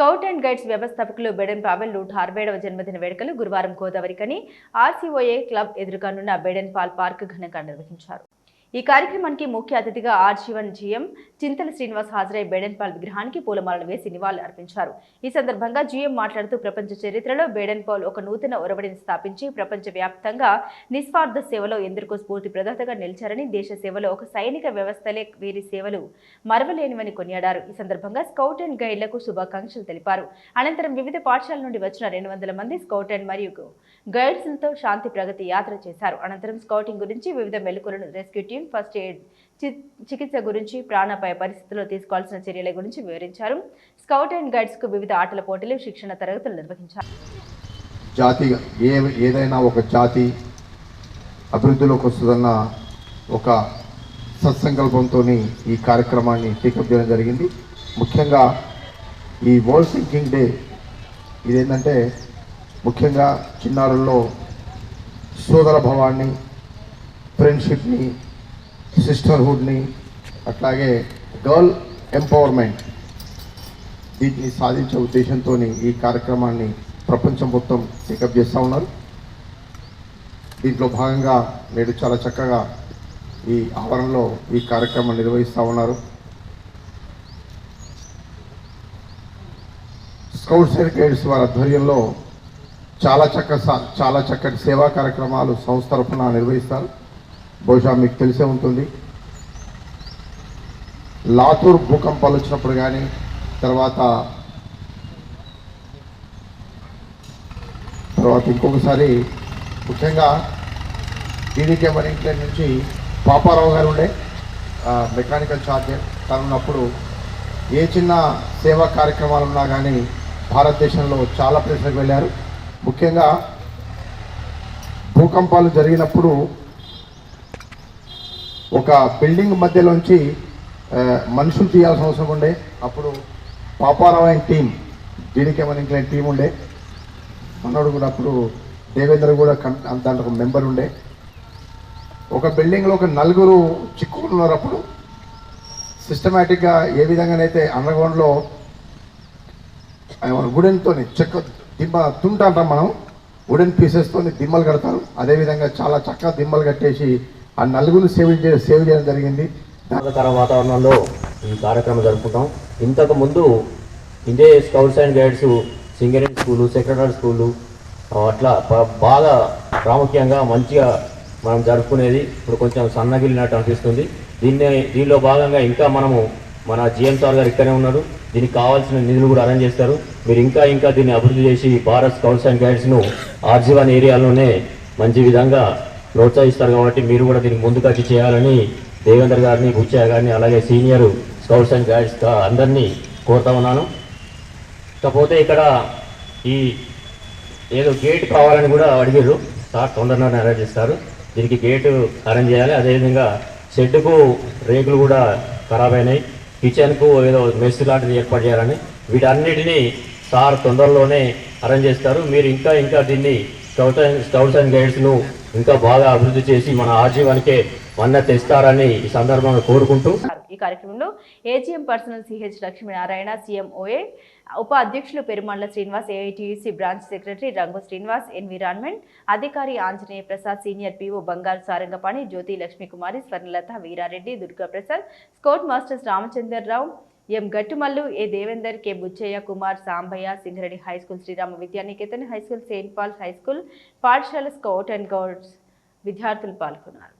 Scout and guides వ్యవస్థాపకులు Baden Powell నూట అరవైడవ జన్మదిన వేడుకలు గురువారం గోదావరికని ఆర్సీఓఏ క్లబ్ ఎదురుగానున్న బెడెన్ పాల్ పార్క్ ఘనంగా నిర్వహించారు. ఈ కార్యక్రమానికి ముఖ్య అతిథిగా ఆర్జీవన్ జీఎం చింతల శ్రీనివాస్ హాజరై బేడెన్పాల్ విగ్రహానికి పూలమాలలు వేసి నివాళులు అర్పించారు. ఈ సందర్భంగా జీఎం మాట్లాడుతూ ప్రపంచ చరిత్రలో బేడెన్పాల్ ఒక నూతన ఒరవడిని స్థాపించి ప్రపంచవ్యాప్తంగా నిస్వార్థ సేవలో ఎందరికో స్ఫూర్తి ప్రదాతగా నిలిచారని దేశ సేవలో ఒక సైనిక వ్యవస్థలే వీరి సేవలు మరవలేనివని కొనియాడారు. ఈ సందర్భంగా స్కౌట్ అండ్ గైడ్లకు శుభాకాంక్షలు తెలిపారు. అనంతరం వివిధ పాఠశాల నుండి వచ్చిన రెండు వందల మంది స్కౌట్ అండ్ మరియు గైడ్స్లతో శాంతి ప్రగతి యాత్ర చేశారు. అనంతరం స్కౌటింగ్ గురించి వివిధ మెలకులను రెస్క్యూ టీం ఫస్ట్ ఎయిడ్ చి- చికిత్స గురించి ప్రాణాపాయ పరిస్థితుల్లో తీసుకోవాల్సిన చర్యల గురించి వివరించారు. స్కౌట్ అండ్ గైడ్స్కు వివిధ ఆటల పోటీలు శిక్షణ తరగతులు నిర్వహించారు. జాతిగా ఏ ఏదైనా ఒక జాతి అభివృద్ధిలోకి వస్తుందన్న ఒక సత్సంకల్పంతో ఈ కార్యక్రమాన్ని టేకప్ చేయడం జరిగింది. ముఖ్యంగా ఈ వరల్డ్ థింకింగ్ డే ఇదేంటంటే ముఖ్యంగా చిన్నారుల్లో సోదర భావాన్ని ఫ్రెండ్షిప్ని సిస్టర్హుడ్ని అట్లాగే గర్ల్ ఎంపవర్మెంట్ వీటిని సాధించే ఉద్దేశంతో ఈ కార్యక్రమాన్ని ప్రపంచం మొత్తం టేకప్ చేస్తూ ఉన్నారు. దీంట్లో భాగంగా నేడు చాలా చక్కగా ఈ ఆవరణలో ఈ కార్యక్రమం నిర్వహిస్తూ ఉన్నారు. స్కౌట్స్ అండ్ గైడ్స్ వారి ఆధ్వర్యంలో చాలా చక్క చాలా చక్కటి సేవా కార్యక్రమాలు సంస్థ తరఫున నిర్వహిస్తారు. బహుశా మీకు తెలిసే ఉంటుంది. లాతూర్ భూకంపాలు వచ్చినప్పుడు కానీ తర్వాత తర్వాత ఇంకొకసారి ముఖ్యంగా టీడీకే ఇంట్లో నుంచి పాపారావు గారు ఉండే మెకానికల్ ఛార్జర్ తను ఉన్నప్పుడు ఏ చిన్న సేవా కార్యక్రమాలు ఉన్నా కానీ భారతదేశంలో చాలా ప్లేసులకు వెళ్ళారు. ముఖ్యంగా భూకంపాలు జరిగినప్పుడు ఒక బిల్డింగ్ మధ్యలోంచి మనుషులు తీయాల్సిన అవసరం ఉండే. అప్పుడు పాపారావు టీం దీనికి ఏమైనా టీం ఉండే. మనోడు కూడా అప్పుడు దేవేంద్ర కూడా కం దాంట్లో ఒక మెంబర్ ఉండే. ఒక బిల్డింగ్లో ఒక నలుగురు చిక్కుకుని ఉన్నారు అప్పుడు. సిస్టమేటిక్గా ఏ విధంగానైతే అండర్గ్రౌండ్లో వుడెన్తో చెక్క దిమ్మ తుంట అంటాం మనం వుడెన్ పీసెస్తో దిమ్మలు కడతారు. అదేవిధంగా చాలా చక్కగా దిమ్మలు కట్టేసి ఆ నలుగురు సేవ సేవ సేవ్ చేయడం జరిగింది. ఆహ్లాదకర వాతావరణంలో ఈ కార్యక్రమం జరుపుకుంటాం. ఇంతకు ముందు ఇదే scouts and guides Singareni school secretary school అట్లా బాగా ప్రాముఖ్యంగా మంచిగా మనం జరుపుకునేది ఇప్పుడు కొంచెం సన్నగిలినట్టు అనిపిస్తుంది. దీన్ని దీనిలో భాగంగా ఇంకా మనము మన జిఎం సార్ గారు ఇక్కడే ఉన్నారు. దీనికి కావాల్సిన నిధులు కూడా అరేంజ్ చేస్తారు. మీరు ఇంకా ఇంకా దీన్ని అభివృద్ధి చేసి భారత్ స్కౌట్స్ అండ్ గైడ్స్ను ఆర్జీవన్ ఏరియాలోనే మంచి విధంగా ప్రోత్సహిస్తారు కాబట్టి మీరు కూడా దీనికి ముందుకొచ్చి చేయాలని దేవేందర్ గారిని బుచ్చయ్య గారిని అలాగే సీనియర్ స్కౌట్స్ అండ్ గైడ్స్ అందరినీ కోరుతా ఉన్నాను. కాకపోతే ఇక్కడ ఈ ఏదో గేట్ కావాలని కూడా అడిగారు. సార్ తొందరగా అరేంజ్ చేస్తారు. దీనికి గేటు అరేంజ్ చేయాలి. అదేవిధంగా షెడ్కు రేకులు కూడా ఖరాబ్ అయినాయి. కిచెన్కు ఏదో మెస్ లాంటిది ఏర్పాటు చేయాలని వీటన్నిటినీ సార్ తొందరలోనే అరేంజ్ చేస్తారు. మీరు ఇంకా ఇంకా దీన్ని స్కౌట్ అండ్ స్కౌట్స్ అండ్ గైడ్స్ను ఇంకా బాగా అభివృద్ధి చేసి మన ఆజీవానికి వన్న తెస్తారని ఈ సందర్భంగా కోరుకుంటూ ఈ కార్యక్రమంలో AGM personal CH Lakshminarayana CMOA ఉప అధ్యక్షులు Perumandla Srinivas AITUC branch secretary Rangu Srinivas environment అధికారి Anjaneya Prasad senior PO Bangaru Sarangapani Jyothi Lakshmikumari Swarnalatha Veerareddy Durga Prasad scout masters Ramachandrarao M Gattumallu? A Devender K Buchaiah? Kumar Sambaiah Singareddy high school Srirama Vidyaniketan high school Saint Paul high school పాఠశాల scout and guides విద్యార్థులు పాల్గొన్నారు.